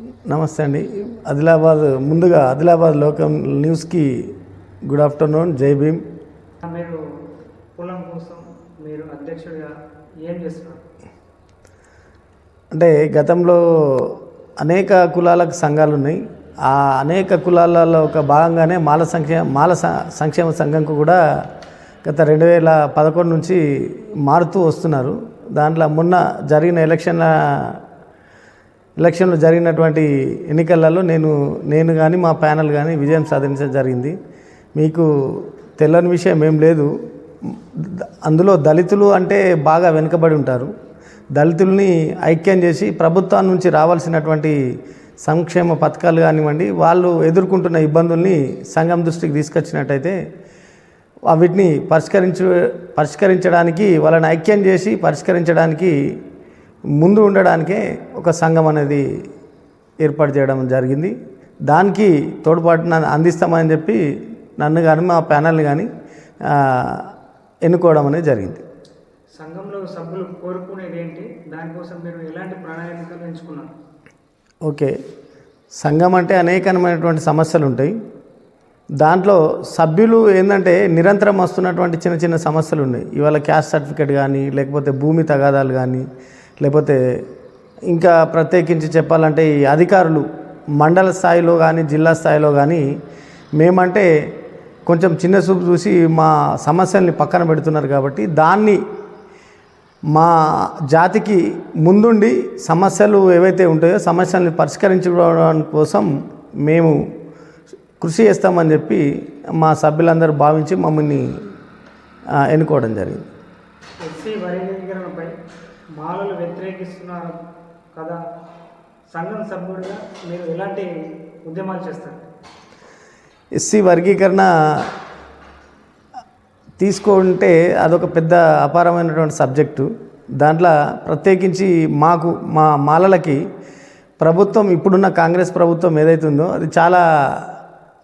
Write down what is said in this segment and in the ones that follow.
నమస్తే అండి. ఆదిలాబాద్ ముందుగా ఆదిలాబాద్ లోకం న్యూస్కి గుడ్ ఆఫ్టర్నూన్. జై భీమ్. మీరు కులం కోసం మీరు అధ్యక్షుడిగా ఏం చేస్తున్నారు? అంటే గతంలో అనేక కులాలకు సంఘాలు ఉన్నాయి. ఆ అనేక కులాలలో ఒక భాగంగానే మాల సంక్షేమ మాల సంక్షేమ సంఘంకు కూడా గత రెండు వేల పదకొండు నుంచి మారుతూ వస్తున్నారు. దాంట్లో మొన్న జరిగిన ఎలక్షన్ల ఎలక్షన్లు జరిగినటువంటి ఎన్నికలలో నేను నేను కానీ మా ప్యానల్ కానీ విజయం సాధించడం జరిగింది. మీకు తెలియని విషయం ఏం లేదు. అందులో దళితులు అంటే బాగా వెనుకబడి ఉంటారు. దళితుల్ని ఐక్యం చేసి ప్రభుత్వం నుంచి రావాల్సినటువంటి సంక్షేమ పథకాలు కానివ్వండి వాళ్ళు ఎదుర్కొంటున్న ఇబ్బందుల్ని సంఘం దృష్టికి తీసుకొచ్చినట్టయితే వీటిని పరిష్కరించు పరిష్కరించడానికి వాళ్ళని ఐక్యం చేసి పరిష్కరించడానికి ముందు ఉండడానికే ఒక సంఘం అనేది ఏర్పాటు చేయడం జరిగింది. దానికి తోడ్పాటున అందిస్తామని చెప్పి నన్ను కానీ మా ప్యానల్ని కానీ ఎన్నుకోవడం అనేది జరిగింది. సంఘంలో సభ్యులు కోరుకునేది ఏంటి? దానికోసం మీరు ఎలాంటి ప్రణాళికలు ఎంచుకున్నారు? ఓకే. సంఘం అంటే అనేకమైనటువంటి సమస్యలు ఉంటాయి. దాంట్లో సభ్యులు ఏంటంటే నిరంతరం వస్తున్నటువంటి చిన్న చిన్న సమస్యలు ఉన్నాయి. ఇవాళ క్యాస్ట్ సర్టిఫికేట్ కానీ లేకపోతే భూమి తగాదాలు కానీ లేకపోతే ఇంకా ప్రత్యేకించి చెప్పాలంటే ఈ అధికారులు మండల స్థాయిలో కానీ జిల్లా స్థాయిలో కానీ మేమంటే కొంచెం చిన్న చూపు చూసి మా సమస్యల్ని పక్కన పెడుతున్నారు కాబట్టి దాన్ని మా జాతికి ముందుండి సమస్యలు ఏవైతే ఉంటాయో సమస్యల్ని పరిష్కరించుకోవడం కోసం మేము కృషి చేస్తామని చెప్పి మా సభ్యులందరూ భావించి మమ్మల్ని ఎన్నుకోవడం జరిగింది. మాలలు వ్యతిరేకిస్తున్నారు కదా. సంఘం సభ్యుడిగా మీరు ఎలాంటి ఉద్యమాలు చేస్తారు? ఎస్సీ వర్గీకరణ తీసుకుంటే అదొక పెద్ద అపారమైనటువంటి సబ్జెక్టు. దాంట్లో ప్రత్యేకించి మాకు మా మాలలకి ప్రభుత్వం ఇప్పుడున్న కాంగ్రెస్ ప్రభుత్వం ఏదైతుందో అది చాలా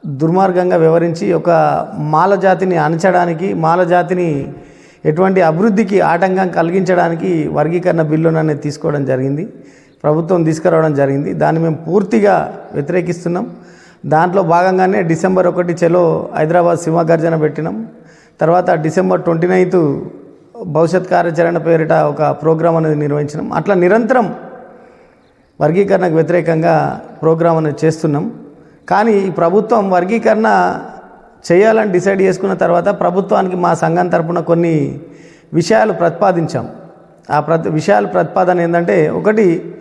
దుర్మార్గంగా వ్యవహరించి ఒక మాల జాతిని అణచడానికి మాల జాతిని ఎటువంటి అభివృద్ధికి ఆటంకం కలిగించడానికి వర్గీకరణ బిల్లును అనేది తీసుకోవడం జరిగింది. ప్రభుత్వం తీసుకురావడం జరిగింది. దాన్ని మేము పూర్తిగా వ్యతిరేకిస్తున్నాం. దాంట్లో భాగంగానే డిసెంబర్ ఒకటి చెలో హైదరాబాద్ సింహగర్జన పెట్టినాం. తర్వాత డిసెంబర్ ట్వంటీ నైన్త్ భవిష్యత్ కార్యాచరణ పేరిట ఒక ప్రోగ్రాం అనేది నిర్వహించినాం. అట్లా నిరంతరం వర్గీకరణకు వ్యతిరేకంగా ప్రోగ్రాం అనేది చేస్తున్నాం. కానీ ఈ ప్రభుత్వం వర్గీకరణ చేయాలని డిసైడ్ చేసుకున్న తర్వాత ప్రభుత్వానికి మా సంఘం తరపున కొన్ని విషయాలు ప్రతిపాదించాం. ఆ ప్రతి విషయాల ప్రతిపాదన ఏంటంటే ఒకటి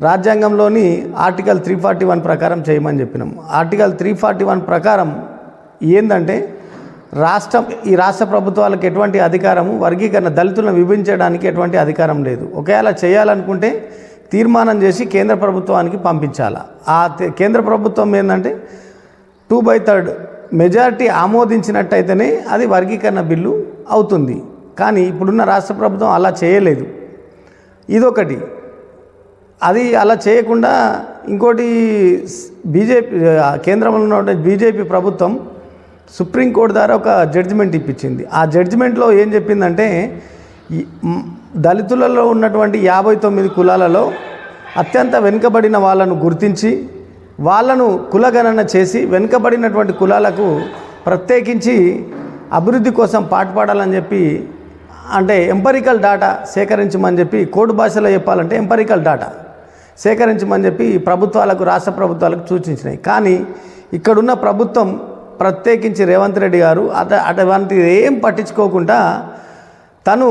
రాజ్యాంగంలోని ఆర్టికల్ త్రీ ఫార్టీ వన్ ప్రకారం చేయమని చెప్పినాం. ఆర్టికల్ త్రీ ఫార్టీ వన్ ప్రకారం ఏంటంటే రాష్ట్రం ఈ రాష్ట్ర ప్రభుత్వాలకు ఎటువంటి అధికారము వర్గీకరణ దళితులను విభజించడానికి ఎటువంటి అధికారం లేదు. ఒకవేళ చేయాలనుకుంటే తీర్మానం చేసి కేంద్ర ప్రభుత్వానికి పంపించాలా. ఆ కేంద్ర ప్రభుత్వం ఏంటంటే టూ బై థర్డ్ మెజారిటీ ఆమోదించినట్టయితేనే అది వర్గీకరణ బిల్లు అవుతుంది. కానీ ఇప్పుడున్న రాష్ట్ర ప్రభుత్వం అలా చేయలేదు. ఇదొకటి. అది అలా చేయకుండా ఇంకోటి బీజేపీ కేంద్రంలో ఉన్న బీజేపీ ప్రభుత్వం సుప్రీంకోర్టు ద్వారా ఒక జడ్జిమెంట్ ఇప్పించింది. ఆ జడ్జిమెంట్లో ఏం చెప్పిందంటే దళితులలో ఉన్నటువంటి యాభై తొమ్మిది కులాలలో అత్యంత వెనుకబడిన వాళ్ళను గుర్తించి వాళ్ళను కులగణన చేసి వెనుకబడినటువంటి కులాలకు ప్రత్యేకించి అభివృద్ధి కోసం పాటుపడాలని చెప్పి అంటే ఎంపరికల్ డాటా సేకరించమని చెప్పి కోడ్ భాషలో చెప్పాలంటే ఎంపరికల్ డాటా సేకరించమని చెప్పి ప్రభుత్వాలకు రాష్ట్ర ప్రభుత్వాలకు సూచించినాయి. కానీ ఇక్కడున్న ప్రభుత్వం ప్రత్యేకించి రేవంత్ రెడ్డి గారు అట అటువంటిది ఏం పట్టించుకోకుండా తను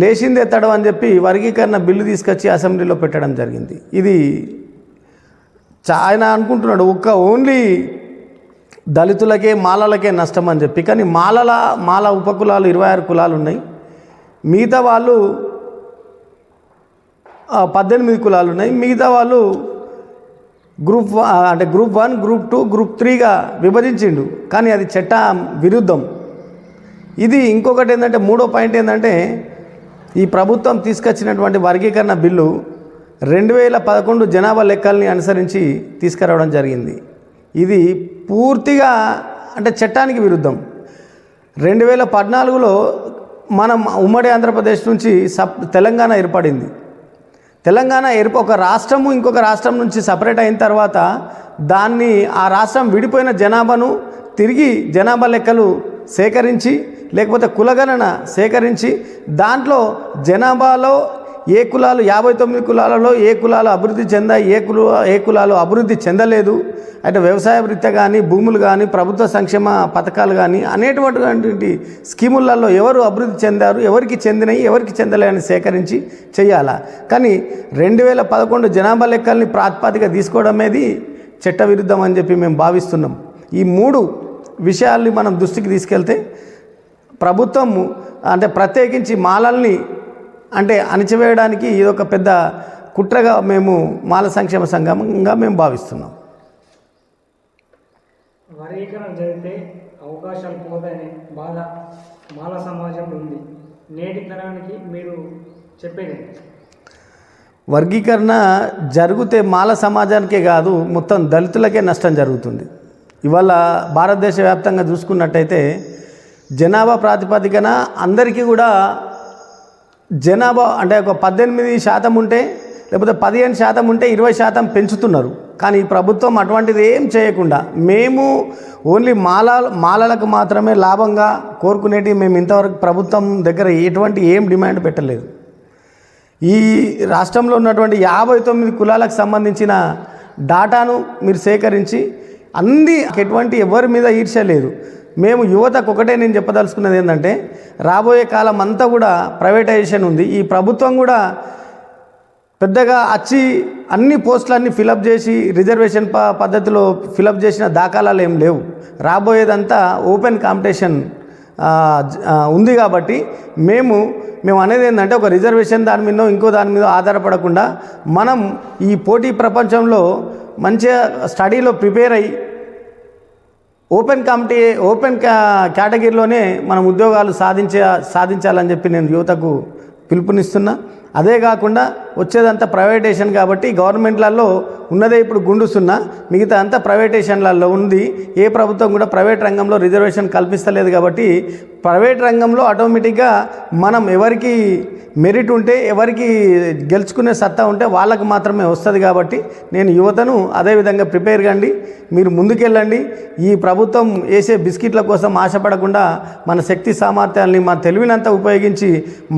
లేచిందే తడవ అని చెప్పి వర్గీకరణ బిల్లు తీసుకొచ్చి అసెంబ్లీలో పెట్టడం జరిగింది. ఇది ఆయన అనుకుంటున్నాడు ఒక్క ఓన్లీ దళితులకే మాలలకే నష్టం అని చెప్పి. కానీ మాలల మాల ఉపకులాలు ఇరవై ఆరు కులాలు ఉన్నాయి. మిగతా వాళ్ళు పద్దెనిమిది కులాలు ఉన్నాయి. మిగతా వాళ్ళు గ్రూప్ అంటే group one group two group త్రీగా విభజించిండు. కానీ అది చట్ట విరుద్ధం. ఇది ఇంకొకటి ఏంటంటే మూడో పాయింట్ ఏంటంటే ఈ ప్రభుత్వం తీసుకొచ్చినటువంటి వర్గీకరణ బిల్లు రెండు వేల పదకొండు జనాభా లెక్కల్ని అనుసరించి తీసుకురావడం జరిగింది. ఇది పూర్తిగా అంటే చట్టానికి విరుద్ధం. రెండు వేల పద్నాలుగులో మనం ఉమ్మడి ఆంధ్రప్రదేశ్ నుంచి సబ్ తెలంగాణ ఏర్పడింది. తెలంగాణ ఏర్ప ఒక రాష్ట్రము ఇంకొక రాష్ట్రం నుంచి సపరేట్ అయిన తర్వాత దాన్ని ఆ రాష్ట్రం విడిపోయిన జనాభాను తిరిగి జనాభా లెక్కలు సేకరించి లేకపోతే కులగణన సేకరించి దాంట్లో జనాభాలో ఏ కులాలు యాభై తొమ్మిది కులాలలో ఏ కులాలు అభివృద్ధి చెందాయి ఏ కుల ఏ కులాలు అభివృద్ధి చెందలేదు. అంటే వ్యవసాయ వృత్తి కానీ భూములు కానీ ప్రభుత్వ సంక్షేమ పథకాలు కానీ అనేటువంటి స్కీములలో ఎవరు అభివృద్ధి చెందారు ఎవరికి చెందినవి ఎవరికి చెందలేని సేకరించి చేయాలా. కానీ రెండు వేల పదకొండు జనాభా లెక్కల్ని ప్రాతిపాదిక తీసుకోవడమేది చట్టవిరుద్ధం అని చెప్పి మేము భావిస్తున్నాం. ఈ మూడు విషయాల్ని మనం దృష్టికి తీసుకెళ్తే ప్రభుత్వం అంటే ప్రత్యేకించి మాలల్ని అంటే అణిచివేయడానికి ఇదొక పెద్ద కుట్రగా మేము మాల సంక్షేమ సంఘంగా మేము భావిస్తున్నాం. వర్గీకరణ జరిగితే అవకాశాలు పోతాయనే బాధ మాల సమాజంలో ఉంది. నేటి తరానికి మీరు చెప్పేది? వర్గీకరణ జరిగితే మాల సమాజానికే కాదు మొత్తం దళితులకే నష్టం జరుగుతుంది. ఇవాళ భారతదేశ వ్యాప్తంగా చూసుకున్నట్టయితే జనాభా ప్రాతిపదికన అందరికీ కూడా జనాభా అంటే ఒక పద్దెనిమిది శాతం ఉంటే లేకపోతే పదిహేను శాతం ఉంటే ఇరవై శాతం పెంచుతున్నారు. కానీ ఈ ప్రభుత్వం అటువంటిది ఏం చేయకుండా మేము ఓన్లీ మాల మాలలకు మాత్రమే లాభంగా కోరుకునేటి మేము ఇంతవరకు ప్రభుత్వం దగ్గర ఎటువంటి ఏం డిమాండ్ పెట్టలేదు. ఈ రాష్ట్రంలో ఉన్నటువంటి యాభై తొమ్మిది కులాలకు సంబంధించిన డాటాను మీరు సేకరించి అన్ని ఎటువంటి ఎవరి మీద ఈర్ష్య లేదు. మేము యువతకు ఒకటే నేను చెప్పదలుచుకున్నది ఏంటంటే రాబోయే కాలం అంతా కూడా ప్రైవేటైజేషన్ ఉంది. ఈ ప్రభుత్వం కూడా పెద్దగా వచ్చి అన్ని పోస్టులన్నీ ఫిలప్ చేసి రిజర్వేషన్ ప పద్ధతిలో ఫిలప్ చేసిన దాఖలాలు ఏం లేవు. రాబోయేదంతా ఓపెన్ కాంపిటీషన్ ఉంది కాబట్టి మేము మేము అనేది ఏంటంటే ఒక రిజర్వేషన్ దాని మీద ఇంకో దాని మీద ఆధారపడకుండా మనం ఈ పోటీ ప్రపంచంలో మంచిగా స్టడీలో ప్రిపేర్ అయ్యి ఓపెన్ కమిటీ ఓపెన్ కేటగిరీలోనే మనం ఉద్యోగాలు సాధించే సాధించాలని చెప్పి నేను యువతకు పిలుపునిస్తున్నా. అదే కాకుండా వచ్చేదంతా ప్రైవేటేషన్ కాబట్టి గవర్నమెంట్లలో ఉన్నదే ఇప్పుడు గుండు సున్నా మిగతా అంతా ప్రైవేటేషన్లలో ఉంది. ఏ ప్రభుత్వం కూడా ప్రైవేట్ రంగంలో రిజర్వేషన్ కల్పిస్తలేదు కాబట్టి ప్రైవేట్ రంగంలో ఆటోమేటిక్గా మనం ఎవరికి మెరిట్ ఉంటే ఎవరికి గెలుచుకునే సత్తా ఉంటే వాళ్ళకు మాత్రమే వస్తుంది కాబట్టి నేను యువతను అదేవిధంగా ప్రిపేర్ కండి. మీరు ముందుకెళ్ళండి. ఈ ప్రభుత్వం వేసే బిస్కెట్ల కోసం ఆశపడకుండా మన శక్తి సామర్థ్యాల్ని మన తెలివినంతా ఉపయోగించి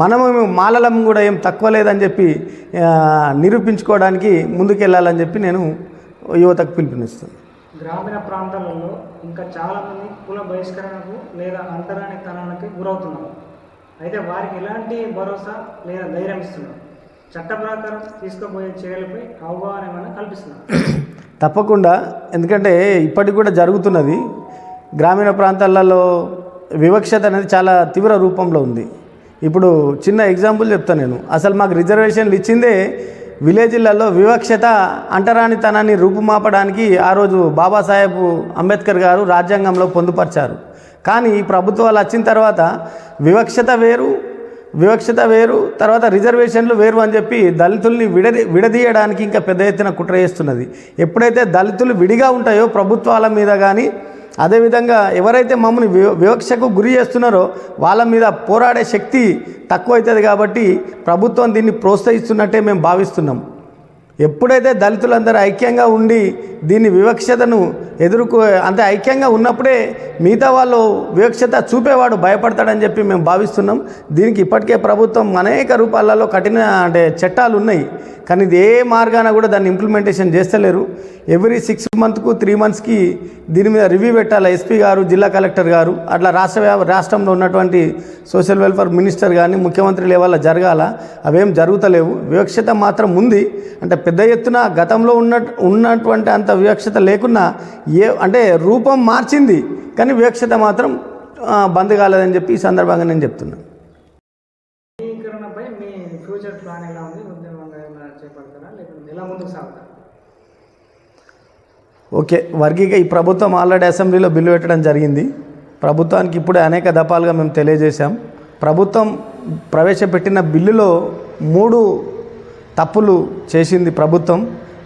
మనము మాలలం కూడా ఏం తక్కువ లేదని చెప్పి నిరూపించుకోవడానికి ముందుకెళ్ళాలని చెప్పి నేను యువతకు పిలుపునిస్తాను. గ్రామీణ ప్రాంతాలలో ఇంకా చాలామంది కుల బహిష్కరణకు లేదా అంతరానితనానికి గురవుతున్నారు. అయితే వారికి ఎలాంటి భరోసా లేదా ధైర్యం ఇస్తున్నారు? చట్ట ప్రకారం తీసుకోబోయే చర్యలపై అవగాహన ఏమైనా కల్పిస్తున్నారు? తప్పకుండా. ఎందుకంటే ఇప్పటికి కూడా జరుగుతున్నది. గ్రామీణ ప్రాంతాలలో వివక్షత అనేది చాలా తీవ్ర రూపంలో ఉంది. ఇప్పుడు చిన్న ఎగ్జాంపుల్ చెప్తాను నేను. అసలు మాకు రిజర్వేషన్లు ఇచ్చిందే విలేజ్లలో వివక్షత అంటరానితనాన్ని రూపుమాపడానికి ఆ రోజు బాబాసాహెబ్ అంబేద్కర్ గారు రాజ్యాంగంలో పొందుపరిచారు. కానీ ఈ ప్రభుత్వాలు వచ్చిన తర్వాత వివక్షత వేరు వివక్షత వేరు తర్వాత రిజర్వేషన్లు వేరు అని చెప్పి దళితుల్ని విడది విడదీయడానికి ఇంకా పెద్ద ఎత్తున కుట్ర చేస్తున్నది. ఎప్పుడైతే దళితులు విడిగా ఉంటాయో ప్రభుత్వాల మీద కానీ అదేవిధంగా ఎవరైతే మమ్మల్ని వివక్షకు గురి చేస్తున్నారో వాళ్ళ మీద పోరాడే శక్తి తక్కువ అవుతుంది కాబట్టి ప్రభుత్వం దీన్ని ప్రోత్సహిస్తున్నట్టే మేము భావిస్తున్నాం. ఎప్పుడైతే దళితులందరూ ఐక్యంగా ఉండి దీన్ని వివక్షతను ఎదుర్కో అంటే ఐక్యంగా ఉన్నప్పుడే మిగతా వాళ్ళు వివక్షత చూపేవాడు భయపడతాడని చెప్పి మేము భావిస్తున్నాం. దీనికి ఇప్పటికే ప్రభుత్వం అనేక రూపాలలో కఠిన అంటే చట్టాలు ఉన్నాయి. కానీ ఇది ఏ మార్గాన కూడా దాన్ని ఇంప్లిమెంటేషన్ చేస్తలేరు. ఎవ్రీ సిక్స్ మంత్కు త్రీ మంత్స్కి దీని మీద రివ్యూ పెట్టాలి ఎస్పీ గారు జిల్లా కలెక్టర్ గారు? అట్లా రాష్ట్ర రాష్ట్రంలో ఉన్నటువంటి సోషల్ వెల్ఫేర్ మినిస్టర్ కానీ ముఖ్యమంత్రి లెవెల్లో జరగాల? అవేం జరుగుతలేవు. వివక్షత మాత్రం ఉంది. అంటే పెద్ద ఎత్తున గతంలో ఉన్న ఉన్నటువంటి అంత వివక్షత లేకున్నా ఏ అంటే రూపం మార్చింది. కానీ వివక్షత మాత్రం బంద్ కాలేదని చెప్పి ఈ సందర్భంగా నేను చెప్తున్నాను వర్గీకరణపై మీ ఫ్యూచర్ ప్లాన్ ఎలా ఉంది ఉద్యమంగా ఏమైనా చేపడతారా లేకపోతే ఎలా ముందుకు సాగుతారా ఓకే వర్గీక ఈ ప్రభుత్వం ఆల్రెడీ అసెంబ్లీలో బిల్లు పెట్టడం జరిగింది. ప్రభుత్వానికి ఇప్పుడే అనేక దఫాలుగా మేము తెలియజేశాం. ప్రభుత్వం ప్రవేశపెట్టిన బిల్లులో మూడు తప్పులు చేసింది ప్రభుత్వం.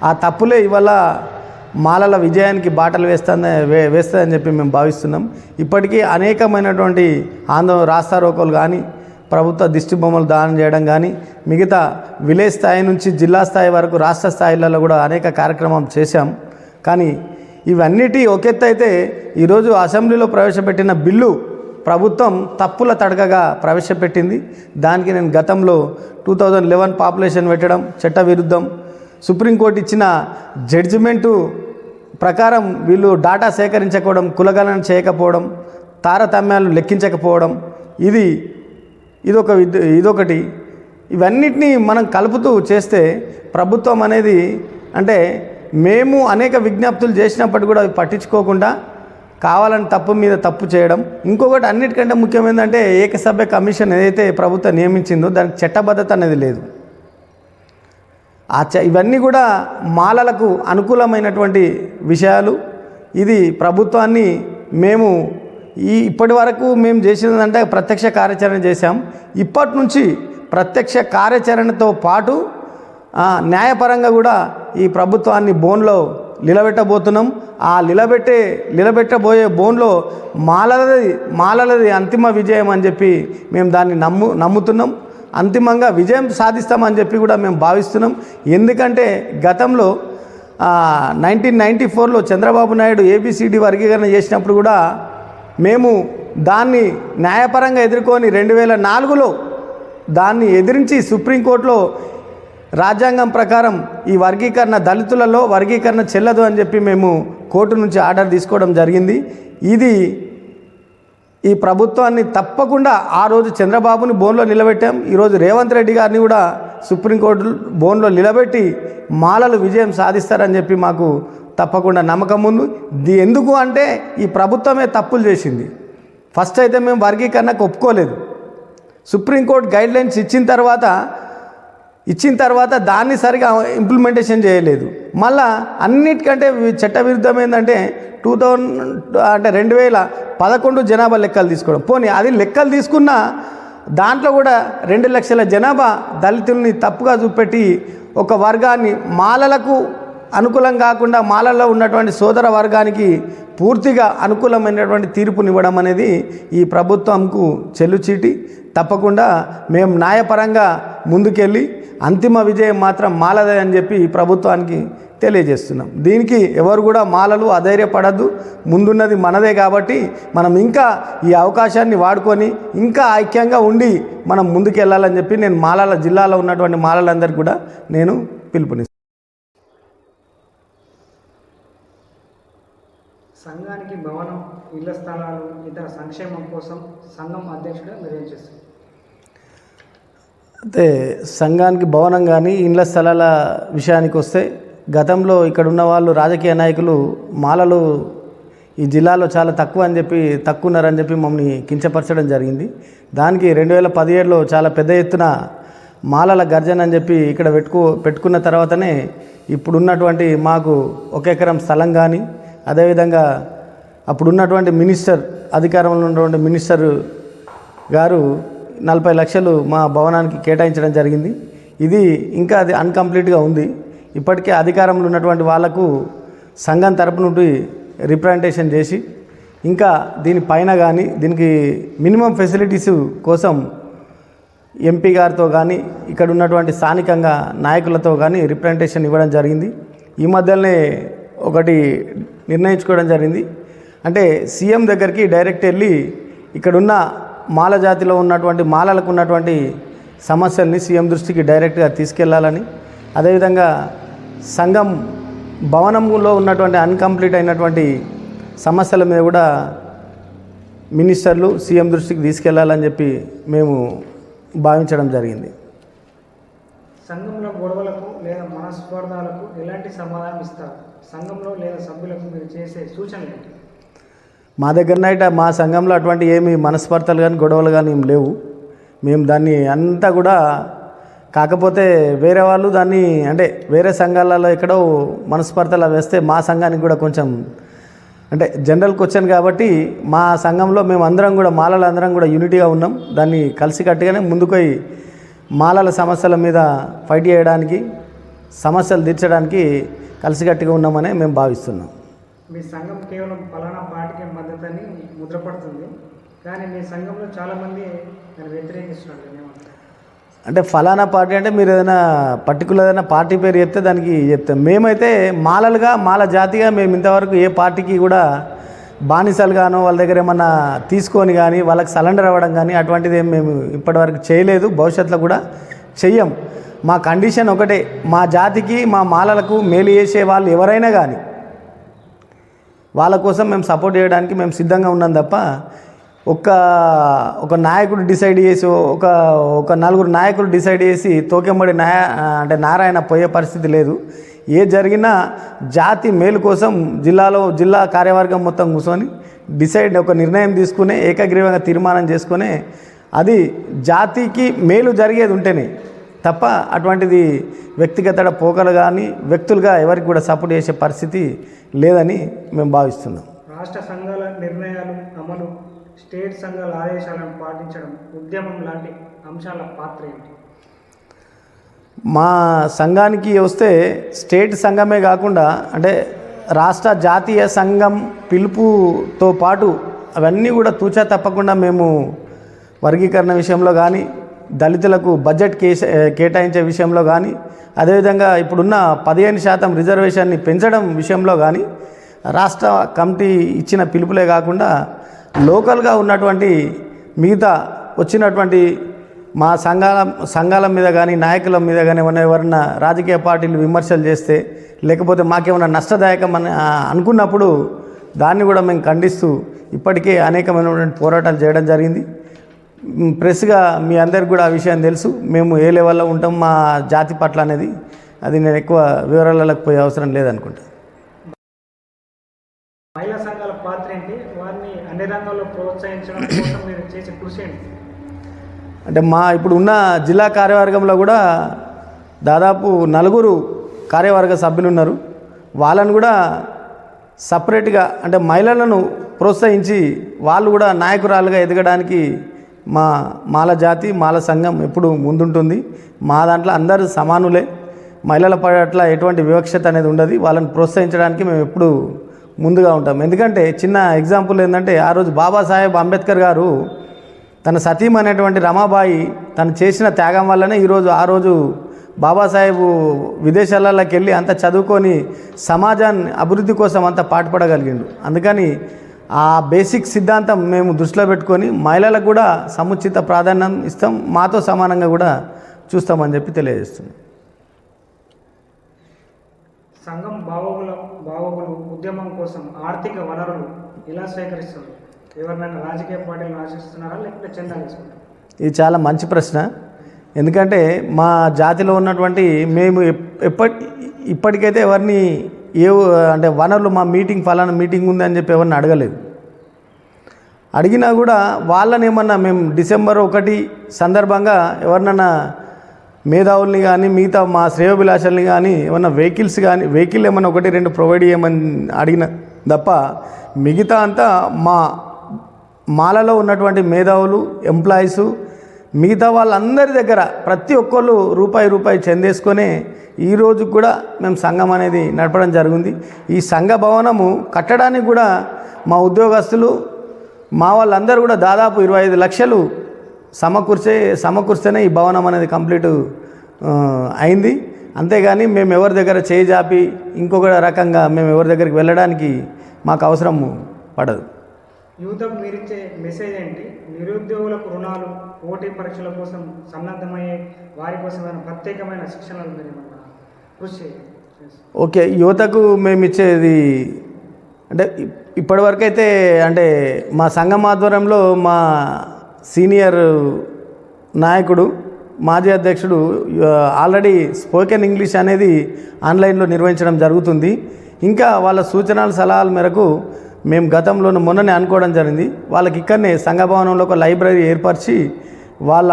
ఆ తప్పులే ఇవాళ మాలల విజయానికి బాటలు వేస్తుందని వే వేస్తుందని చెప్పి మేము భావిస్తున్నాం. ఇప్పటికీ అనేకమైనటువంటి ఆందోళన రాస్తారోకోలు కానీ ప్రభుత్వ దిష్టి బొమ్మలు దానం చేయడం కానీ మిగతా విలేజ్ స్థాయి నుంచి జిల్లా స్థాయి వరకు రాష్ట్ర స్థాయిలలో కూడా అనేక కార్యక్రమం చేశాం. కానీ ఇవన్నిటి ఒకెత్త అయితే ఈరోజు అసెంబ్లీలో ప్రవేశపెట్టిన బిల్లు ప్రభుత్వం తప్పుల తడకగా ప్రవేశపెట్టింది. దానికి నేను గతంలో టూ థౌజండ్ లెవెన్ పాపులేషన్ పెట్టడం చట్ట విరుద్ధం సుప్రీంకోర్టు ఇచ్చిన జడ్జిమెంటు ప్రకారం వీళ్ళు డాటా సేకరించకపోవడం కులగణన చేయకపోవడం తారతమ్యాలు లెక్కించకపోవడం ఇది ఇదొక విద్- ఇదొకటి. ఇవన్నిటినీ మనం కలుపుతూ చేస్తే ప్రభుత్వం అనేది అంటే మేము అనేక విజ్ఞప్తులు చేసినప్పటికీ కూడా అవి పట్టించుకోకుండా కావాలని తప్పు మీద తప్పు చేయడం. ఇంకొకటి అన్నిటికంటే ముఖ్యమైనదంటే ఏకసభ్య కమిషన్ ఏదైతే ప్రభుత్వం నియమించిందో దానికి చట్టబద్ధత అనేది లేదు. ఆ చ ఇవన్నీ కూడా మాలలకు అనుకూలమైనటువంటి విషయాలు. ఇది ప్రభుత్వాన్ని మేము ఈ ఇప్పటి వరకు మేము చేసినదంటే ప్రత్యక్ష కార్యాచరణ చేశాం. ఇప్పటి నుంచి ప్రత్యక్ష కార్యాచరణతో పాటు న్యాయపరంగా కూడా ఈ ప్రభుత్వాన్ని బోన్లో నిలబెట్టబోతున్నాం. ఆ నిలబెట్టే నిలబెట్టబోయే బోన్లో మాలలది మాలలది అంతిమ విజయం అని చెప్పి మేము దాన్ని నమ్ము నమ్ముతున్నాం. అంతిమంగా విజయం సాధిస్తామని చెప్పి కూడా మేము భావిస్తున్నాం. ఎందుకంటే గతంలో నైన్టీన్ నైంటీ ఫోర్లో చంద్రబాబు నాయుడు ఏబిసిడి వర్గీకరణ చేసినప్పుడు కూడా మేము దాన్ని న్యాయపరంగా ఎదుర్కొని రెండు వేల నాలుగులో దాన్ని ఎదిరించి సుప్రీంకోర్టులో రాజ్యాంగం ప్రకారం ఈ వర్గీకరణ దళితులలో వర్గీకరణ చెల్లదు అని చెప్పి మేము కోర్టు నుంచి ఆర్డర్ తీసుకోవడం జరిగింది. ఇది ఈ ప్రభుత్వాన్ని తప్పకుండా ఆ రోజు చంద్రబాబుని బోన్లో నిలబెట్టాం. ఈరోజు రేవంత్ రెడ్డి గారిని కూడా సుప్రీంకోర్టు బోన్లో నిలబెట్టి మాలలు విజయం సాధిస్తారని చెప్పి మాకు తప్పకుండా నమ్మకం ఉంది. ఇది ఎందుకు అంటే ఈ ప్రభుత్వమే తప్పులు చేసింది. ఫస్ట్ అయితే మేము వర్గీకరణకు ఒప్పుకోలేదు. సుప్రీంకోర్టు గైడ్లైన్స్ ఇచ్చిన తర్వాత ఇచ్చిన తర్వాత దాన్ని సరిగా ఇంప్లిమెంటేషన్ చేయలేదు. మళ్ళా అన్నిటికంటే చట్టవిరుద్ధం ఏంటంటే టూ థౌజండ్ అంటే రెండు వేల పదకొండు జనాభా లెక్కలు తీసుకోవడం. పోనీ అది లెక్కలు తీసుకున్న దాంట్లో కూడా రెండు లక్షల జనాభా దళితుల్ని తప్పుగా చూపెట్టి ఒక వర్గాన్ని మాలలకు అనుకూలం కాకుండా మాలల్లో ఉన్నటువంటి సోదర వర్గానికి పూర్తిగా అనుకూలమైనటువంటి తీర్పునివ్వడం అనేది ఈ ప్రభుత్వంకు చెల్లుచీటి. తప్పకుండా మేము న్యాయపరంగా ముందుకెళ్ళి అంతిమ విజయం మాత్రం మాలదే అని చెప్పి ప్రభుత్వానికి తెలియజేస్తున్నాం. దీనికి ఎవరు కూడా మాలలు అధైర్యపడద్దు. ముందున్నది మనదే కాబట్టి మనం ఇంకా ఈ అవకాశాన్ని వాడుకొని ఇంకా ఐక్యంగా ఉండి మనం ముందుకెళ్ళాలని చెప్పి నేను మాలాల జిల్లాలో ఉన్నటువంటి మాలలందరికీ కూడా నేను పిలుపునిస్తాను సంఘానికి భవనం ఇళ్ళ స్థలాలు ఇతర సంక్షేమం కోసం సంఘం అధ్యక్షుడు మీరు అయితే సంఘానికి భవనం కానీ ఇండ్ల స్థలాల విషయానికి వస్తే గతంలో ఇక్కడ ఉన్న వాళ్ళు రాజకీయ నాయకులు మాలలు ఈ జిల్లాలో చాలా తక్కువ అని చెప్పి తక్కువ ఉన్నారని చెప్పి మమ్మల్ని కించపరచడం జరిగింది. దానికి రెండు వేల పదిహేడులో చాలా పెద్ద ఎత్తున మాలల గర్జన అని చెప్పి ఇక్కడ పెట్టుకో పెట్టుకున్న తర్వాతనే ఇప్పుడున్నటువంటి మాకు ఒక ఎకరం స్థలం కానీ అదేవిధంగా అప్పుడున్నటువంటి మినిస్టర్ అధికారంలో ఉన్నటువంటి మినిస్టర్ గారు నలభై లక్షలు మా భవనానికి కేటాయించడం జరిగింది. ఇది ఇంకా అది అన్కంప్లీట్గా ఉంది. ఇప్పటికే అధికారంలో ఉన్నటువంటి వాళ్ళకు సంఘం తరపు నుండి రిప్రజెంటేషన్ చేసి ఇంకా దీనిపైన కానీ దీనికి మినిమం ఫెసిలిటీస్ కోసం ఎంపీ గారితో కానీ ఇక్కడ ఉన్నటువంటి స్థానికంగా నాయకులతో కానీ రిప్రజెంటేషన్ ఇవ్వడం జరిగింది. ఈ మధ్యలోనే ఒకటి నిర్ణయించుకోవడం జరిగింది. అంటే సీఎం దగ్గరికి డైరెక్ట్ వెళ్ళి ఇక్కడున్న మాల జాతిలో ఉన్నటువంటి మాలలకు ఉన్నటువంటి సమస్యల్ని సీఎం దృష్టికి డైరెక్ట్గా తీసుకెళ్ళాలని. అదేవిధంగా సంఘం భవనంలో ఉన్నటువంటి అన్కంప్లీట్ అయినటువంటి సమస్యల మీద కూడా మినిస్టర్లు సీఎం దృష్టికి తీసుకెళ్ళాలని చెప్పి మేము భావించడం జరిగింది. సంఘంలో గొడవలకు లేదా మనస్పర్ధాలకు ఎలాంటి సమాధానం ఇస్తారు? సంఘంలో లేదా సభ్యులకు మీరు చేసే సూచనలు ఏంటి? మా దగ్గరనైతే మా సంఘంలో అటువంటి ఏమి మనస్పర్ధలు కానీ గొడవలు కానీ ఏం లేవు. మేము దాన్ని అంతా కూడా కాకపోతే వేరే వాళ్ళు దాన్ని అంటే వేరే సంఘాలలో ఎక్కడో మనస్పర్ధలు వేస్తే మా సంఘానికి కూడా కొంచెం అంటే జనరల్ క్వశ్చన్ కాబట్టి మా సంఘంలో మేము అందరం కూడా మాలలు అందరం కూడా యూనిటీగా ఉన్నాం. దాన్ని కలిసికట్టుగానే ముందుకోయి మాలల సమస్యల మీద ఫైట్ చేయడానికి సమస్యలు తీర్చడానికి కలిసికట్టుగా ఉన్నామని మేము భావిస్తున్నాం. మీ సంఘం కేవలం ఫలానా పార్టీకి మద్దతని ముద్రపడుతుంది. కానీ మీ సంఘంలో చాలామంది దాన్ని వ్యతిరేకిస్తున్నారు అంటే ఫలానా పార్టీ అంటే మీరు ఏదైనా పర్టికులర్ ఏదైనా పార్టీ పేరు చెప్తే దానికి చెప్తాం. మేమైతే మాలలుగా మాల జాతిగా మేము ఇంతవరకు ఏ పార్టీకి కూడా బానిసలుగానో వాళ్ళ దగ్గర ఏమన్నా తీసుకొని కానీ వాళ్ళకి సరెండర్ అవ్వడం కానీ అటువంటిది ఏం మేము ఇప్పటివరకు చేయలేదు. భవిష్యత్తులో కూడా చెయ్యం. మా కండిషన్ ఒకటే. మా జాతికి మా మాలలకు మేలు చేసే వాళ్ళు ఎవరైనా కానీ వాళ్ళ కోసం మేము సపోర్ట్ చేయడానికి మేము సిద్ధంగా ఉన్నాం తప్ప ఒక ఒక నాయకుడు డిసైడ్ చేసి ఒక ఒక నలుగురు నాయకులు డిసైడ్ చేసి తోకెంబడి నాయ అంటే నారాయణ పోయే పరిస్థితి లేదు. ఏ జరిగినా జాతి మేలు కోసం జిల్లాలో జిల్లా కార్యవర్గం మొత్తం కూర్చొని డిసైడ్ ఒక నిర్ణయం తీసుకుని ఏకగ్రీవంగా తీర్మానం చేసుకుని అది జాతికి మేలు జరిగేది ఉంటేనే తప్ప అటువంటిది వ్యక్తిగత పోకలు కానీ వ్యక్తులుగా ఎవరికి కూడా సపోర్ట్ చేసే పరిస్థితి లేదని మేము భావిస్తున్నాం. రాష్ట్ర సంఘాల నిర్ణయాలు అమలు స్టేట్ సంఘాల ఆదేశాలను పాటించడం ఉద్యమం లాంటి అంశాల పాత్ర ఏంటి? మా సంఘానికి వస్తే స్టేట్ సంఘమే కాకుండా అంటే రాష్ట్ర జాతీయ సంఘం పిలుపుతో పాటు అవన్నీ కూడా తూచా తప్పకుండా మేము వర్గీకరణ విషయంలో కానీ దళితులకు బడ్జెట్ కేస కేటాయించే విషయంలో కానీ అదేవిధంగా ఇప్పుడున్న పదిహేను శాతం రిజర్వేషన్ని పెంచడం విషయంలో కానీ రాష్ట్ర కమిటీ ఇచ్చిన పిలుపులే కాకుండా లోకల్గా ఉన్నటువంటి మిగతా వచ్చినటువంటి మా సంఘాల సంఘాల మీద కానీ నాయకుల మీద కానీ ఏమైనా ఎవరన్నా రాజకీయ పార్టీలు విమర్శలు చేస్తే లేకపోతే మాకేమైనా నష్టదాయకం అని అనుకున్నప్పుడు దాన్ని కూడా మేము ఖండిస్తూ ఇప్పటికే అనేకమైనటువంటి పోరాటాలు చేయడం జరిగింది. ప్రెస్గా మీ అందరికి కూడా ఆ విషయం తెలుసు. మేము ఏ లెవెల్లో ఉంటాం మా జాతి పట్ల అనేది అది నేను ఎక్కువ వివరాలకు పోయే అవసరం లేదనుకుంటా. మహిళా సంఘాల పాత్ర ఏంటి? వారిని అన్ని రంగాల్లో ప్రోత్సహించడం కోసం మీరు చేసే కృషి ఏంటి? అంటే మా ఇప్పుడు ఉన్న జిల్లా కార్యవర్గంలో కూడా దాదాపు నలుగురు కార్యవర్గ సభ్యులు ఉన్నారు. వాళ్ళని కూడా సపరేట్గా అంటే మహిళలను ప్రోత్సహించి వాళ్ళు కూడా నాయకురాలుగా ఎదగడానికి మా మాల జాతి మాల సంఘం ఎప్పుడు ముందుంటుంది. మా దాంట్లో అందరూ సమానులే. మహిళల పట్ల ఎటువంటి వివక్షత అనేది ఉండదు. వాళ్ళని ప్రోత్సహించడానికి మేము ఎప్పుడు ముందుగా ఉంటాం. ఎందుకంటే చిన్న ఎగ్జాంపుల్ ఏంటంటే ఆ రోజు బాబాసాహెబ్ అంబేద్కర్ గారు తన సతీం అనేటువంటి రమాబాయి తను చేసిన త్యాగం వల్లనే ఈరోజు ఆ రోజు బాబాసాహెబ్ విదేశాలలోకి వెళ్ళి అంత చదువుకొని సమాజాన్ని అభివృద్ధి కోసం అంత పాటుపడగలిగిండు. అందుకని ఆ బేసిక్ సిద్ధాంతం మేము దృష్టిలో పెట్టుకొని మహిళలకు కూడా సముచిత ప్రాధాన్యం ఇస్తాం. మాతో సమానంగా కూడా చూస్తామని చెప్పి తెలియజేస్తున్నాం. సంఘం బావోగుల బావోగులు ఉద్యమం కోసం ఆర్థిక వనరులు ఎలా సేకరిస్తారు ఎవరినైనా రాజకీయ పార్టీలను ఆశిస్తున్నారా? లేకపోతే చందా ఇది చాలా మంచి ప్రశ్న. ఎందుకంటే మా జాతిలో ఉన్నటువంటి మేము ఎప్- ఎప్పటి ఇప్పటికైతే ఎవరిని ఏ అంటే వనరులు మా మీటింగ్ ఫలానా మీటింగ్ ఉంది అని చెప్పి ఎవరిని అడగలేదు. అడిగినా కూడా వాళ్ళని ఏమన్నా మేము డిసెంబర్ ఒకటి సందర్భంగా ఎవరినన్నా మేధావుల్ని కానీ మిగతా మా శ్రేయోభిలాషల్ని కానీ ఏమన్నా వెహికల్స్ కానీ వెహికల్ ఏమన్నా ఒకటి రెండు ప్రొవైడ్ చేయమని అడిగిన తప్ప మిగతా అంతా మా మాలలో ఉన్నటువంటి మేధావులు ఎంప్లాయీసు మిగతా వాళ్ళందరి దగ్గర ప్రతి ఒక్కళ్ళు రూపాయి రూపాయి చెందేసుకొని ఈ కూడా మేము సంఘం అనేది నడపడం జరిగింది. ఈ సంఘ భవనము కట్టడానికి కూడా మా ఉద్యోగస్తులు మా వాళ్ళందరూ కూడా దాదాపు ఇరవై ఐదు లక్షలు సమకూర్చే సమకూర్స్తేనే ఈ భవనం అనేది కంప్లీట్ అయింది. అంతేగాని మేము ఎవరి దగ్గర చేయి జాపి ఇంకొక రకంగా మేము ఎవరి దగ్గరికి వెళ్ళడానికి మాకు అవసరం పడదు. యువతకు మీరిచ్చే మెసేజ్ ఏంటి? నిరుద్యోగులకు రుణాలు పోటీ పరీక్షల కోసం సన్నద్ధమయ్యే వారి కోసం ప్రత్యేకమైన శిక్షణలు మీరు కృషి ఓకే యువతకు మేము ఇచ్చేది అంటే ఇప్పటివరకైతే ఇప్పటివరకు అయితే అంటే మా సంఘం ఆధ్వర్యంలో మా సీనియర్ నాయకుడు మాజీ అధ్యక్షుడు ఆల్రెడీ స్పోకెన్ ఇంగ్లీష్ అనేది ఆన్లైన్లో నిర్వహించడం జరుగుతుంది. ఇంకా వాళ్ళ సూచనల సలహాల మేరకు మేము గతంలో మొన్ననే అనుకోవడం జరిగింది. వాళ్ళకి ఇక్కడనే సంఘ భవనంలో ఒక లైబ్రరీ ఏర్పరిచి వాళ్ళ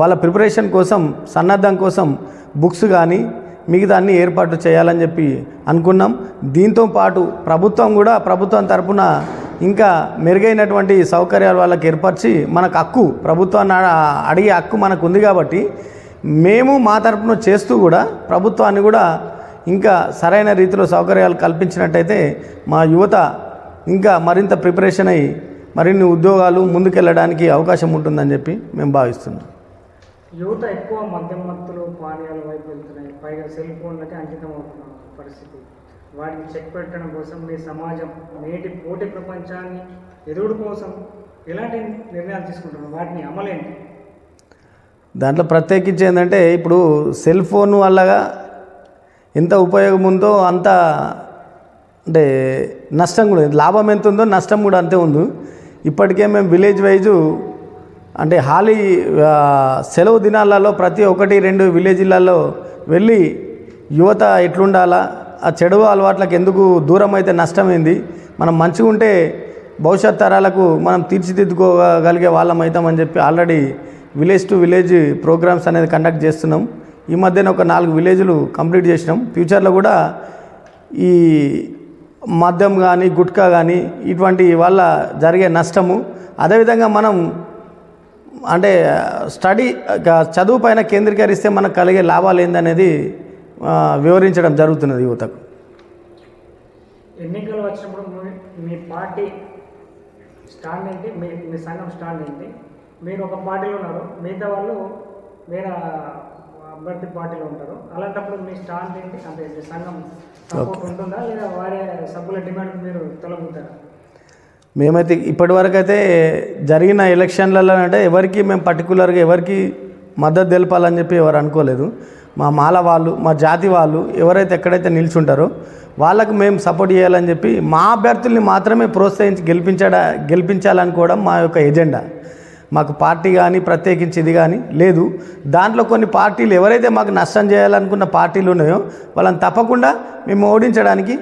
వాళ్ళ ప్రిపరేషన్ కోసం సన్నద్ధం కోసం బుక్స్ కానీ మిగతా అన్ని ఏర్పాటు చేయాలని చెప్పి అనుకున్నాం. దీంతో పాటు ప్రభుత్వం కూడా ప్రభుత్వం తరపున ఇంకా మెరుగైనటువంటి సౌకర్యాలు వాళ్ళకి ఏర్పరిచి మనకు హక్కు ప్రభుత్వాన్ని అడిగే హక్కు మనకు ఉంది కాబట్టి మేము మా తరపున చేస్తూ కూడా ప్రభుత్వాన్ని కూడా ఇంకా సరైన రీతిలో సౌకర్యాలు కల్పించినట్టయితే మా యువత ఇంకా మరింత ప్రిపరేషన్ అయ్యి మరిన్ని ఉద్యోగాలు ముందుకెళ్ళడానికి అవకాశం ఉంటుందని చెప్పి మేము భావిస్తున్నాం. యువత ఎక్కువ మద్యం మత్తులు పానీయాల వైపు వెళ్తున్నాయి. పైగా సెల్ ఫోన్లకి అంకితం అవుతున్న పరిస్థితి. వాటిని చెక్ పెట్టడం కోసం మీ సమాజం నేటి పోటీ ప్రపంచాన్ని ఎదురు కోసం ఎలాంటి నిర్ణయాలు తీసుకుంటున్నారు వాటిని అమలేంటి దాంట్లో ప్రత్యేకించి ఏంటంటే ఇప్పుడు సెల్ ఫోన్ వల్లగా ఎంత ఉపయోగం ఉందో అంత అంటే నష్టం కూడా లాభం ఎంత ఉందో నష్టం కూడా అంతే ఉంది. ఇప్పటికే మేము విలేజ్ వైజు అంటే హాలీ సెలవు దినాలలో ప్రతి ఒక్కటి రెండు విలేజ్లలో వెళ్ళి యువత ఎట్లుండాలా ఆ చెడు అలవాట్లకు ఎందుకు దూరం అయితే నష్టమైంది మనం మంచిగా ఉంటే భవిష్యత్ తరాలకు మనం తీర్చిదిద్దుకోగలిగే వాళ్ళం అవుతామని చెప్పి already village to village programmes అనేది కండక్ట్ చేస్తున్నాం. ఈ మధ్యన ఒక నాలుగు విలేజ్లు కంప్లీట్ చేసినాం. ఫ్యూచర్లో కూడా ఈ మద్యం కానీ గుట్కా కానీ ఇటువంటి వల్ల జరిగే నష్టము. అదేవిధంగా మనం అంటే స్టడీ చదువు పైన కేంద్రీకరిస్తే మనకు కలిగే లాభాలు ఏందనేది వివరించడం జరుగుతున్నది యువతకు. ఎన్నికలు వచ్చినప్పుడు మీ- మీ పార్టీ స్టాండ్ ఏంటి మీ మీ సంఘం స్టాండ్ ఏంటి మీరు ఒక పార్టీలో ఉన్నారు. మిగతా వాళ్ళు వేరే అభ్యర్థి పార్టీలో ఉంటారు. అలాంటప్పుడు మీ స్టాండ్ ఏంటి? అంటే సంఘం సపోర్ట్ ఉంటుందా? లేదా వారే సభ్యుల డిమాండ్ మీరు తొలగుతారా? మేమైతే ఇప్పటివరకు అయితే జరిగిన ఎలక్షన్లలో అంటే ఎవరికి మేము పర్టికులర్గా ఎవరికి మద్దతు తెలపాలని చెప్పి ఎవరు అనుకోలేదు. మా మాల వాళ్ళు మా జాతి వాళ్ళు ఎవరైతే ఎక్కడైతే నిల్చుంటారో వాళ్ళకు మేము సపోర్ట్ చేయాలని చెప్పి మా అభ్యర్థుల్ని మాత్రమే ప్రోత్సహించి గెలిపించడ గెలిపించాలనుకోవడం మా యొక్క ఎజెండా. మాకు పార్టీ కానీ ప్రత్యేకించి ఇది కానీ లేదు. దాంట్లో కొన్ని పార్టీలు ఎవరైతే మాకు నష్టం చేయాలనుకున్న పార్టీలు ఉన్నాయో వాళ్ళని తప్పకుండా మేము ఓడించడానికి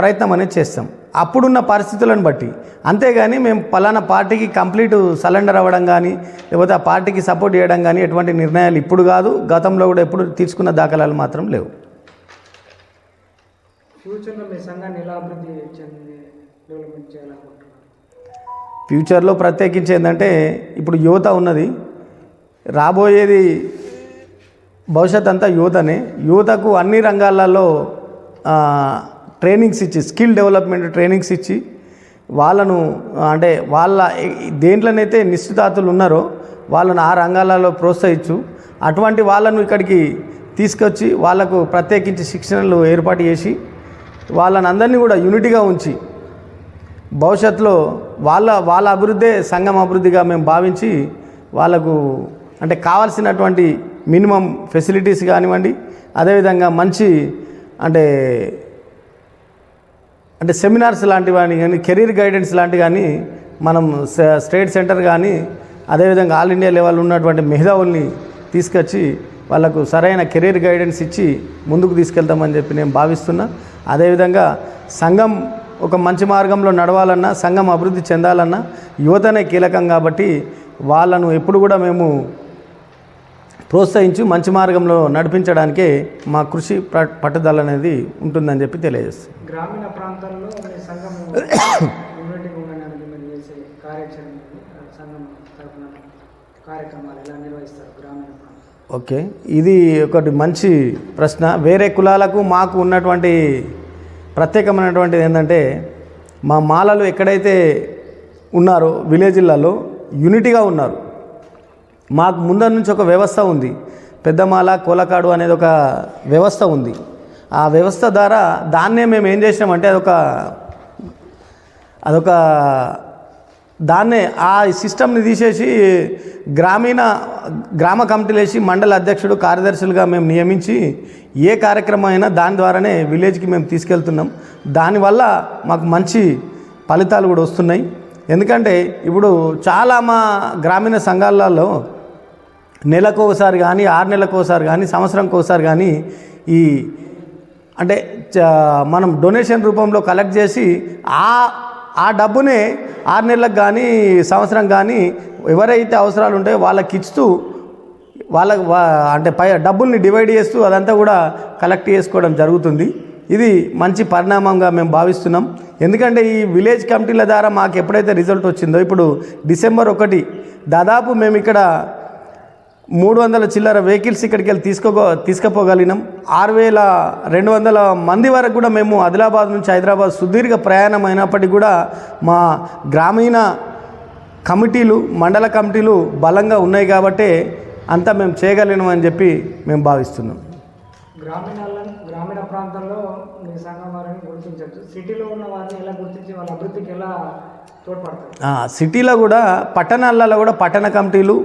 ప్రయత్నం అనేది చేస్తాం. అప్పుడున్న పరిస్థితులను బట్టి. అంతేగాని మేము పలానా పార్టీకి కంప్లీట్ సరెండర్ అవ్వడం కానీ లేకపోతే ఆ పార్టీకి సపోర్ట్ చేయడం కానీ ఎటువంటి నిర్ణయాలు ఇప్పుడు కాదు గతంలో కూడా ఎప్పుడు తీసుకున్న దాఖలాలు మాత్రం లేవు. ఫ్యూచర్లో మీ సంఘాన్ని ఎలా అభివృద్ధి చెంది డెవలప్మెంట్ చేయాలనుకుంటున్నారు? ఫ్యూచర్లో ప్రత్యేకించి ఏంటంటే ఇప్పుడు యువత ఉన్నది. రాబోయేది భవిష్యత్ అంతా యువతనే. యువతకు అన్ని రంగాలలో ట్రైనింగ్స్ ఇచ్చి స్కిల్ డెవలప్మెంట్ ట్రైనింగ్స్ ఇచ్చి వాళ్ళను అంటే వాళ్ళ దేంట్లోనైతే నిశ్చితాతులు ఉన్నారో వాళ్ళను ఆ రంగాలలో ప్రోత్సహించు. అటువంటి వాళ్ళను ఇక్కడికి తీసుకొచ్చి వాళ్ళకు ప్రత్యేకించి శిక్షణలు ఏర్పాటు చేసి వాళ్ళని అందరినీ కూడా యూనిటీగా ఉంచి భవిష్యత్తులో వాళ్ళ వాళ్ళ అభివృద్ధే సంఘం అభివృద్ధిగా మేము భావించి వాళ్ళకు అంటే కావాల్సినటువంటి మినిమం ఫెసిలిటీస్ కానివ్వండి అదేవిధంగా మంచి అంటే అంటే సెమినార్స్ లాంటివి కానీ కానీ కెరీర్ గైడెన్స్ లాంటివి కానీ మనం స్టేట్ సెంటర్ కానీ అదేవిధంగా ఆల్ ఇండియా లెవెల్ ఉన్నటువంటి మెహదావుల్ని తీసుకొచ్చి వాళ్ళకు సరైన కెరీర్ గైడెన్స్ ఇచ్చి ముందుకు తీసుకెళ్తామని చెప్పి నేను భావిస్తున్నా. అదేవిధంగా సంఘం ఒక మంచి మార్గంలో నడవాలన్నా సంఘం అభివృద్ధి చెందాలన్నా యువతనే కీలకం కాబట్టి వాళ్ళను ఎప్పుడు కూడా మేము ప్రోత్సహించి మంచి మార్గంలో నడిపించడానికే మా కృషి ప- పట్టుదల అనేది ఉంటుందని చెప్పి తెలియజేస్తాం గ్రామీణ ప్రాంతాల్లో కార్యక్రమాలు ఎలా నిర్వహిస్తారు గ్రామీణ ఓకే. ఇది ఒకటి మంచి ప్రశ్న. వేరే కులాలకు మాకు ఉన్నటువంటి ప్రత్యేకమైనటువంటిది ఏంటంటే మా మాలలు ఎక్కడైతే ఉన్నారో విలేజ్లలో యూనిటీగా ఉన్నారు. మాకు ముందర నుంచి ఒక వ్యవస్థ ఉంది. పెద్దమాల కోలకాడు అనేది ఒక వ్యవస్థ ఉంది. ఆ వ్యవస్థ ద్వారా దాన్నే మేము ఏం చేసినామంటే అదొక అదొక దాన్నే ఆ సిస్టమ్ని తీసేసి గ్రామీణ గ్రామ కమిటీలు వేసి మండల అధ్యక్షుడు కార్యదర్శులుగా మేము నియమించి ఏ కార్యక్రమం అయినా దాని ద్వారానే విలేజ్కి మేము తీసుకెళ్తున్నాం. దానివల్ల మాకు మంచి ఫలితాలు కూడా వస్తున్నాయి. ఎందుకంటే ఇప్పుడు చాలా మా గ్రామీణ సంఘాలలో నెలకు ఒకసారి కానీ ఆరు నెలలకు ఒకసారి కానీ సంవత్సరంకి ఒకసారి కానీ ఈ అంటే చ- మనం డొనేషన్ రూపంలో కలెక్ట్ చేసి ఆ ఆ డబ్బునే ఆరు నెలలకు కానీ సంవత్సరం కానీ ఎవరైతే అవసరాలు ఉంటాయో వాళ్ళకి ఇస్తూ వాళ్ళ అంటే పై డబ్బుల్ని డివైడ్ చేస్తూ అదంతా కూడా కలెక్ట్ చేసుకోవడం జరుగుతుంది. ఇది మంచి పరిణామంగా మేము భావిస్తున్నాం. ఎందుకంటే ఈ విలేజ్ కమిటీల ద్వారా మాకు ఎప్పుడైతే రిజల్ట్ వచ్చిందో ఇప్పుడు డిసెంబర్ ఒకటి దాదాపు మేము ఇక్కడ మూడు వందల చిల్లర వెహికల్స్ ఇక్కడికి వెళ్ళి తీసుకో తీసుకుపోగలిగినాం. ఆరు వేల రెండు వందల మంది వరకు కూడా మేము ఆదిలాబాద్ నుంచి హైదరాబాద్ సుదీర్ఘ ప్రయాణం అయినప్పటికీ కూడా మా గ్రామీణ కమిటీలు మండల కమిటీలు బలంగా ఉన్నాయి కాబట్టే అంతా మేము చేయగలిగినాం అని చెప్పి మేము భావిస్తున్నాం. గ్రామీణ గ్రామీణ ప్రాంతాల్లో మీ సంఘం వారిని గుర్తించవచ్చు సిటీలో ఉన్న వారిని ఎలా గుర్తించి వాళ్ళ అభివృద్ధికి ఎలా తోడ్పడతారు? ఆ, సిటీలో కూడా పట్టణాలలో కూడా పట్టణ కమిటీలు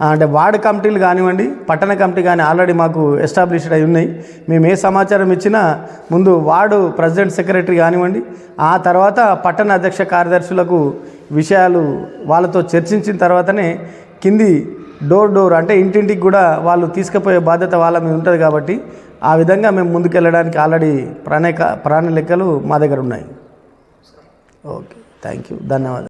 అంటే వార్డు కమిటీలు కానివ్వండి పట్టణ కమిటీ కానీ ఆల్రెడీ మాకు ఎస్టాబ్లిష్డ్ అయి ఉన్నాయి. మేము ఏ సమాచారం ఇచ్చినా ముందు వార్డు ప్రెసిడెంట్ సెక్రటరీ కానివ్వండి ఆ తర్వాత పట్టణ అధ్యక్ష కార్యదర్శులకు విషయాలు వాళ్ళతో చర్చించిన తర్వాతనే కింది డోర్ డోర్ అంటే ఇంటింటికి కూడా వాళ్ళు తీసుకుపోయే బాధ్యత వాళ్ళ మీద ఉంటుంది కాబట్టి ఆ విధంగా మేము ముందుకెళ్ళడానికి ఆల్రెడీ ప్రణాళిక ప్రణాళికలు మా దగ్గర ఉన్నాయి. ఓకే థ్యాంక్ యూ ధన్యవాదాలు.